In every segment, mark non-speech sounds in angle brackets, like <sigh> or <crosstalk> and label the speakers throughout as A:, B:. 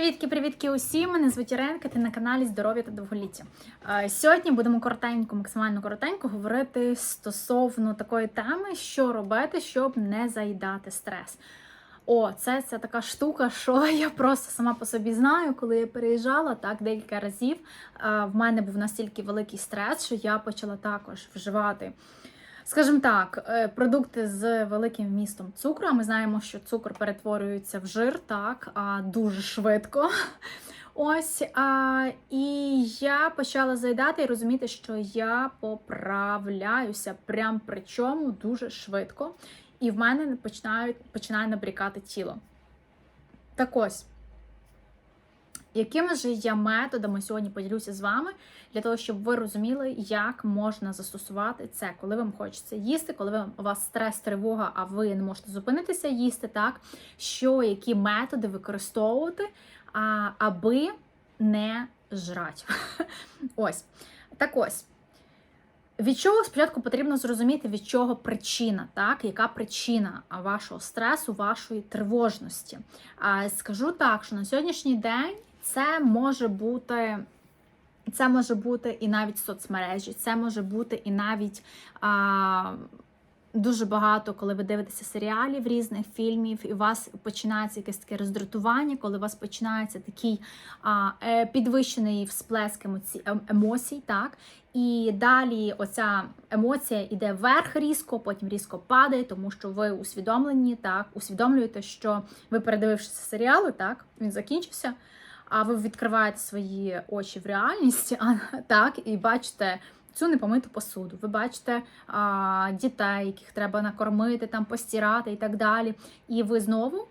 A: Привітки, привітки усім! Мене звуть Іренка, ти на каналі Здоров'я та довголіття. Е, Сьогодні будемо коротенько, максимально коротенько говорити стосовно такої теми, що робити, щоб не заїдати стрес. О, це, це така штука, що <laughs> я просто сама по собі знаю, коли я переїжджала так декілька разів. е, В мене був настільки великий стрес, що я почала також вживати. Скажімо так, е, продукти з великим вмістом цукру. А Ми знаємо, що цукор перетворюється в жир так а, дуже швидко. <laughs> Ось а, і я почала заїдати і розуміти, що я поправляюся, прям причому дуже швидко. І в мене починає, починає набрікати тіло. Так ось. Якими ж я методами сьогодні поділюся з вами для того, щоб ви розуміли, як можна застосувати це, коли вам хочеться їсти, коли вам- у вас стрес, тривога, а ви не можете зупинитися їсти, так що які методи використовувати, а, аби не жрати. <laughs> Ось так ось. Від чого спочатку потрібно зрозуміти, від чого причина, так? Яка причина вашого стресу, вашої тривожності? А, Скажу так, що на сьогоднішній день це може бути. Це може бути і навіть соцмережі, це може бути і навіть а, дуже багато, коли ви дивитеся серіалів різних фільмів, і у вас починається якесь таке роздратування, коли у вас починається такий а, е, підвищений всплеск емоці- ем- емоцій, так? І далі оця емоція йде вверх різко, потім різко падає, тому що ви усвідомлені, так, усвідомлюєте, що ви передивившися серіали, так, він закінчився, а ви відкриваєте свої очі в реальність, а, так, і бачите цю непомиту посуду. Ви бачите а, дітей, яких треба накормити, там постирати і так далі. І ви знову.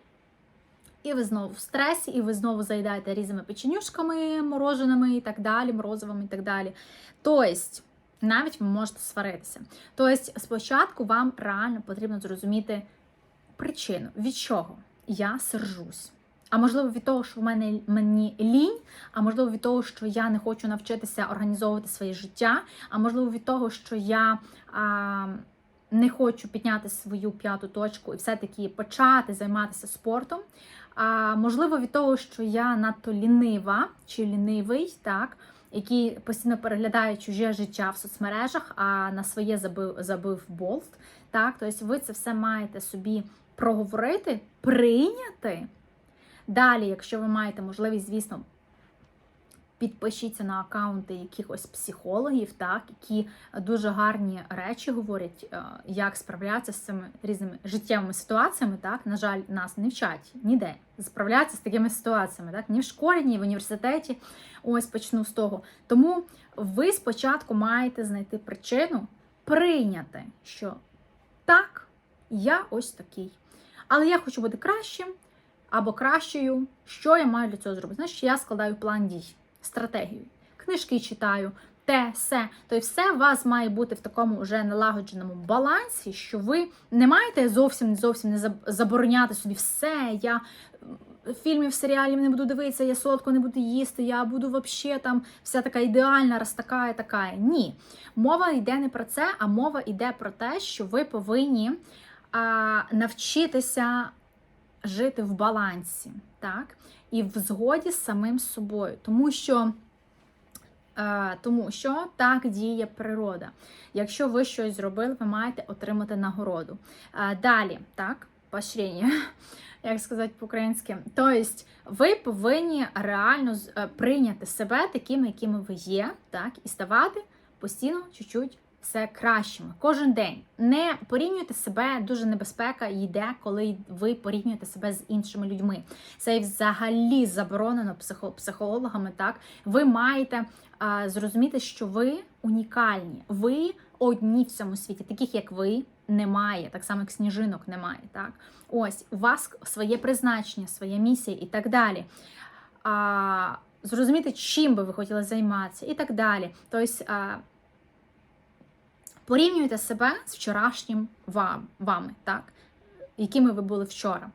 A: І ви знову в стресі, і ви знову заїдаєте різними печенюшками, мороженими і так далі, морозивами і так далі. Тобто, навіть ви можете сваритися. Тобто, спочатку вам реально потрібно зрозуміти причину, від чого я сержусь. А можливо, від того, що в мене мені лінь, а можливо, від того, що я не хочу навчитися організовувати своє життя, а можливо, від того, що я а, не хочу підняти свою п'яту точку і все-таки почати займатися спортом. А можливо, від того, що я надто лінива чи лінивий, так, який постійно переглядає чуже життя в соцмережах, а на своє забив, забив болт. Так, тобто ви це все маєте собі проговорити, прийняти. Далі, якщо ви маєте можливість, звісно, підпишіться на аккаунти якихось психологів, так, які дуже гарні речі говорять, е, як справлятися з цими різними життєвими ситуаціями. Так, на жаль, нас не вчать ніде справлятися з такими ситуаціями, так, ні в школі, ні в університеті. Ось почну з того. Тому ви спочатку маєте знайти причину, прийняти, що так, я ось такий. Але я хочу бути кращим або кращою. Що я маю для цього зробити? Значить, я складаю план дій, стратегію, книжки читаю, те, все. Тобто все у вас має бути в такому вже налагодженому балансі, що ви не маєте зовсім зовсім не забороняти собі все. Я фільмів, серіалів не буду дивитися, я солодко не буду їсти, я буду взагалі там вся така ідеальна, раз така і така. Ні. Мова йде не про це, а мова йде про те, що ви повинні а, навчитися жити в балансі, так? І в згоді з самим собою. Тому що, е, тому що так діє природа. Якщо ви щось зробили, ви маєте отримати нагороду. Е, далі, так, поощрення, <laughs> як сказати по-українськи. Тобто, ви повинні реально е, прийняти себе такими, якими ви є, так, і ставати постійно чуть-чуть все кращими кожен день. Не порівнюйте себе, дуже небезпека йде, коли ви порівнюєте себе з іншими людьми. Це взагалі заборонено психо- психологами. Так, ви маєте а, зрозуміти, що ви унікальні, ви одні в цьому світі, таких як ви. Немає, так само як сніжинок немає. Так, ось у вас своє призначення, своя місія і так далі. А, зрозуміти, чим би ви хотіли займатися, і так далі. Тобто, порівнюйте себе з вчорашнім вам, вами, так? якими ви були вчора.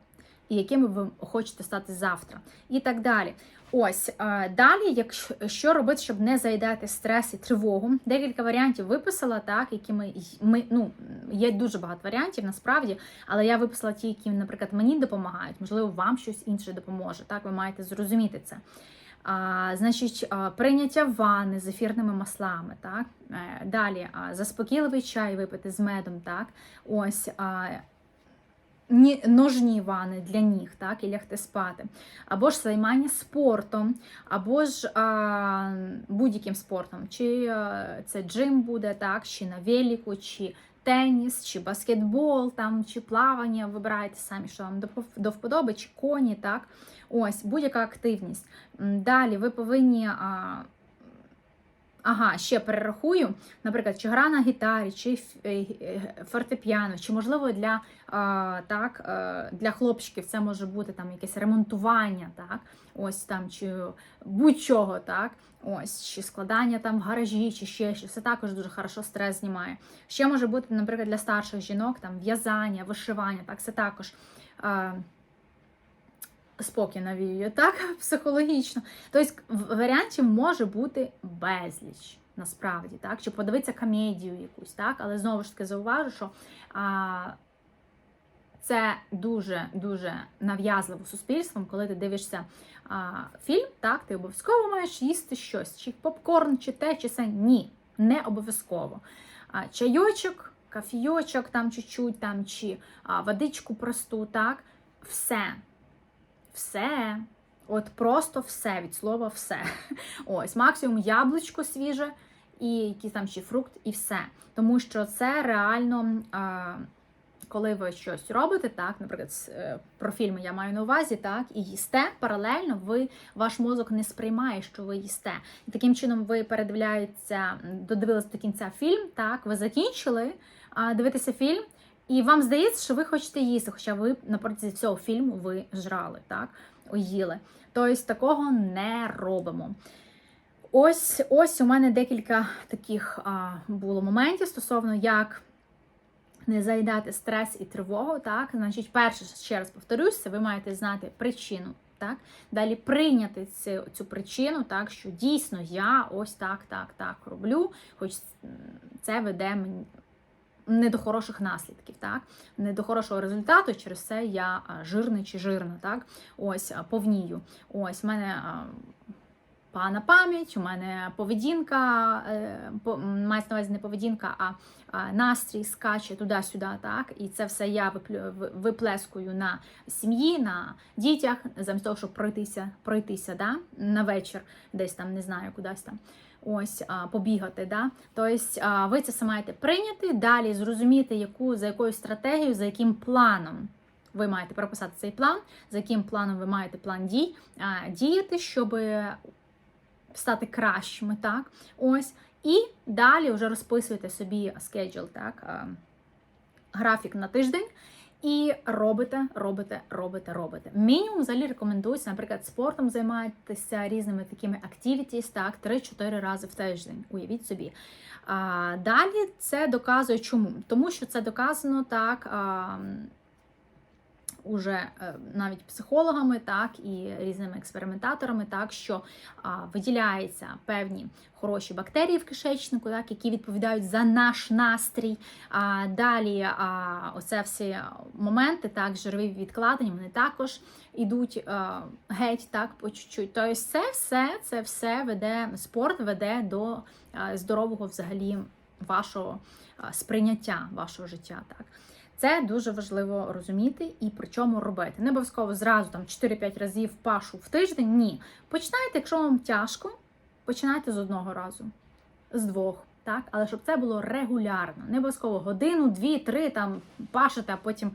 A: і якими ви хочете стати завтра, і так далі. Ось е, далі, якщо що робити, щоб не заїдати стрес і тривогу, декілька варіантів виписала, так які ми, ми ну є дуже багато варіантів насправді, але я виписала ті, які, наприклад, мені допомагають. Можливо, вам щось інше допоможе. Так, ви маєте зрозуміти це. А, Значить, а, прийняття ванни з ефірними маслами, так? Е, далі а, заспокійливий чай випити з медом, так? Ось. А, ні- Ножні вани для ніг, так, і лягти спати, або ж займання спортом, або ж будь-яким спортом, чи а, це джим буде, так, чи на велику, чи теніс, чи баскетбол, там, чи плавання, вибирайте самі, що вам до, до вподоби, чи коні, так, ось, будь-яка активність. Далі ви повинні. Ага, ще перерахую, наприклад, чи гра на гітарі, чи е, е, фортепіано, чи можливо для, так, е, для хлопчиків це може бути там якесь ремонтування, так, ось там, чи будь-чого, так, ось, чи складання там в гаражі, чи ще щось. Це також дуже хорошо стрес знімає. Ще може бути, наприклад, для старших жінок там в'язання, вишивання, так, це також. Спокій навіює, так, <laughs> психологічно. Тобто варіантів може бути безліч, насправді, так, чи подивитися комедію якусь, так, але знову ж таки зауважу, що а, це дуже-дуже нав'язливо суспільством, коли ти дивишся а, фільм, так, ти обов'язково маєш їсти щось, чи попкорн, чи те, чи це. Ні, не обов'язково. А, чайочок, кафійочок, там чуть-чуть, там, чи а, водичку просту, так, все все. От просто все від слова все. <laughs> Ось, максимум яблучко свіже, і якийсь там ще фрукт, і все. Тому що це реально, коли ви щось робите, так, наприклад, е, про фільми я маю на увазі, так, і їсте, паралельно ви, ваш мозок не сприймає, що ви їсте. І таким чином ви передивляєтеся, додивилися до кінця фільм, так, ви закінчили дивитися фільм. І вам здається, що ви хочете їсти, хоча ви на протязі цього фільму ви жрали, так? Оїли. Тобто такого не робимо. Ось ось у мене декілька таких а, було моментів стосовно як не заїдати стрес і тривогу. Так, значить, перше, ще раз повторюсь, це ви маєте знати причину. Так, далі прийняти цю, цю причину, так що дійсно я ось так, так, так роблю, хоч це веде мені не до хороших наслідків, так не до хорошого результату. Через це я жирний чи жирна, так ось повнію. Ось в мене погана пам'ять, у мене поведінка, е, мається на увазі не поведінка, а, настрій скаче туди-сюди, так і це все я виплескую на сім'ї, на дітях, замість того, щоб пройтися, пройтися да, на вечір, десь там не знаю, кудись там. Ось побігати, да? Тобто ви це все маєте прийняти, далі зрозуміти, яку за якою стратегією, за яким планом ви маєте прописати цей план, за яким планом ви маєте план дій діяти, щоб стати кращими, так? Ось. І далі вже розписуєте собі schedule, так? графік на тиждень. І робите, робите, робите, робите. Мінімум взагалі рекомендується, наприклад, спортом займатися різними такими activities, так, 3-4 рази в тиждень. Уявіть собі. А, далі це доказує чому? Тому що це доказано так. А, Уже е, навіть психологами, так і різними експериментаторами, так що а, виділяються певні хороші бактерії в кишечнику, так які відповідають за наш настрій. А далі а, оце всі моменти, так, жирові відкладення, вони також ідуть а, геть, так, по чуть-чуть. Тобто це все, це все веде, спорт веде до а, здорового взагалі вашого сприйняття вашого життя. Так. Це дуже важливо розуміти і при чому робити. Не обов'язково зразу там 4-5 разів пашу в тиждень. Ні. Починайте, якщо вам тяжко, починайте з одного разу, з двох. Так, але щоб це було регулярно, не обов'язково годину, дві, три там пашете, а потім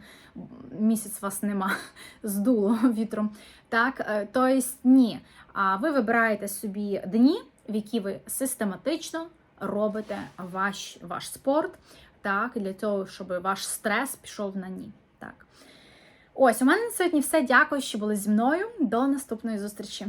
A: місяць вас нема, здуло <laughs> вітром. Так, е, тобто ні. А ви вибираєте собі дні, в які ви систематично робите ваш, ваш спорт, так, для того, щоб ваш стрес пішов на ні. Так. Ось, у мене на сьогодні все. Дякую, що були зі мною. До наступної зустрічі.